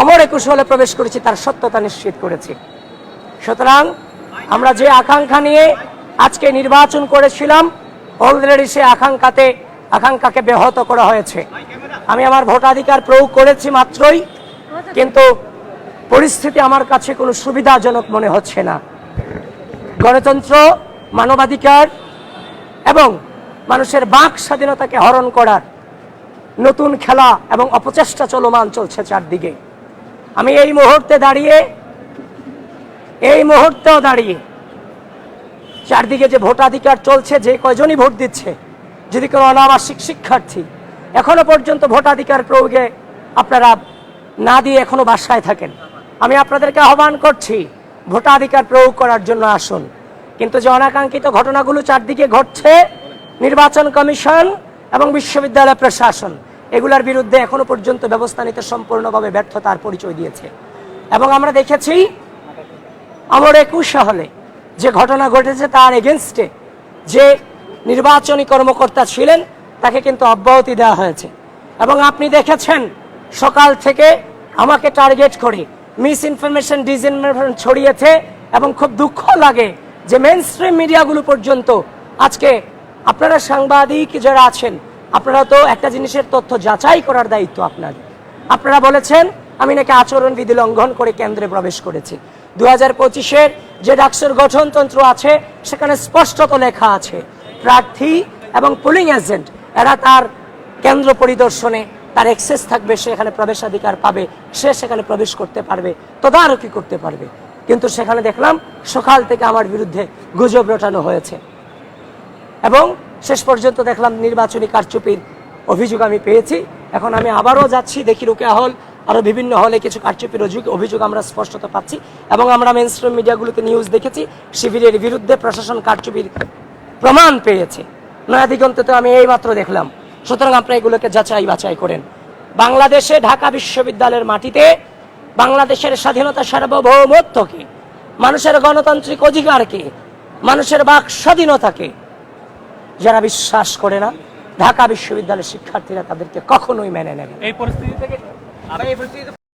অমর একুশ হলে প্রবেশ করেছি, তার সত্যতা নিশ্চিত করেছি। সুতরাং আমরা যে আকাঙ্ক্ষা নিয়ে আজকে নির্বাচন করেছিলাম অলরেডি সে আকাঙ্ক্ষাতে, আকাঙ্ক্ষাকে ব্যাহত করা হয়েছে। আমি আমার ভোটাধিকার প্রয়োগ করেছি মাত্রই, কিন্তু পরিস্থিতি আমার কাছে কোনো সুবিধাজনক মনে হচ্ছে না। গণতন্ত্র, মানবাধিকার এবং মানুষের বাক স্বাধীনতাকে হরণ করার নতুন খেলা এবং অপচেষ্টা চলমান চলছে চারদিকে। আমি এই মুহূর্তে দাঁড়িয়ে, এই মুহূর্তেও দাঁড়িয়ে চারদিকে যে ভোটাধিকার চলছে, যে কয়জনই ভোট দিচ্ছে, যদি কোনো অনাবাসিক শিক্ষার্থী এখনও পর্যন্ত ভোটাধিকার প্রয়োগে আপনারা না দিয়ে এখনও বাসায় থাকেন, আমি আপনাদেরকে আহ্বান করছি, ভোটাধিকার প্রয়োগ করার জন্য আসুন। কিন্তু যে অনাকাঙ্ক্ষিত ঘটনাগুলো চারদিকে ঘটছে, নির্বাচন কমিশন এবং বিশ্ববিদ্যালয় প্রশাসন এগুলোর বিরুদ্ধে এখনও পর্যন্ত ব্যবস্থা নিতে সম্পূর্ণভাবে ব্যর্থতার পরিচয় দিয়েছে। এবং আমরা দেখেছি, আমার একুশ হলে যে ঘটনা ঘটেছে তার এগেনস্টে যে নির্বাচনী কর্মকর্তা ছিলেন, তাকে কিন্তু অব্যাহতি দেওয়া হয়েছে। এবং আপনি দেখেছেন, সকাল থেকে আমাকে টার্গেট করে মিস ইনফরমেশন ডিসইনফরমেশন ছড়িয়েছে এবং খুব দুঃখ লাগে যে মেন স্ট্রিম মিডিয়াগুলো পর্যন্ত আজকে আপনারা সাংবাদিক যারা আছেন আপনারা তো একটা জিনিসের তথ্য যাচাই করার দায়িত্ব আপনার। আপনারা বলেছেন, আমি নাকি আচরণবিধি লঙ্ঘন করে কেন্দ্রে প্রবেশ করেছি। দু হাজার পঁচিশের যে ডাকসুর গঠনতন্ত্র আছে, সেখানে স্পষ্টত লেখা আছে, প্রার্থী এবং পুলিং এজেন্ট এরা তার কেন্দ্র পরিদর্শনে তার এক্সেস থাকবে, সে এখানে প্রবেশাধিকার পাবে, সে সেখানে প্রবেশ করতে পারবে, তদারকি করতে পারবে। কিন্তু সেখানে দেখলাম, সকাল থেকে আমার বিরুদ্ধে গুজব রটানো হয়েছে। এবং শেষ পর্যন্ত দেখলাম নির্বাচনী কারচুপির অভিযোগ আমি পেয়েছি। এখন আমি আবারও যাচ্ছি, দেখি রুকেয়া হল আরও বিভিন্ন হলে কিছু কারচুপির অভিযোগ অভিযোগ আমরা স্পষ্টত পাচ্ছি এবং আমরা মেন স্ট্রিম মিডিয়াগুলোতে নিউজ দেখেছি, শিবিরের বিরুদ্ধে প্রশাসন কারচুপির প্রমাণ পেয়েছে। নয়াদিগন্ততে আমি এই মাত্র দেখলাম। সুতরাং আপনারা এগুলোকে যাচাই বাছাই করেন। বাংলাদেশে ঢাকা বিশ্ববিদ্যালয়ের মাটিতে বাংলাদেশের স্বাধীনতা সার্বভৌমত্বকে, মানুষের গণতান্ত্রিক অধিকারকে, মানুষের বাক স্বাধীনতাকে যারা বিশ্বাস করে না ঢাকা বিশ্ববিদ্যালয়ের শিক্ষার্থীরা তাদেরকে কখনোই মেনে নেবে এই পরিস্থিতি থেকে আর এই পরিস্থিতিতে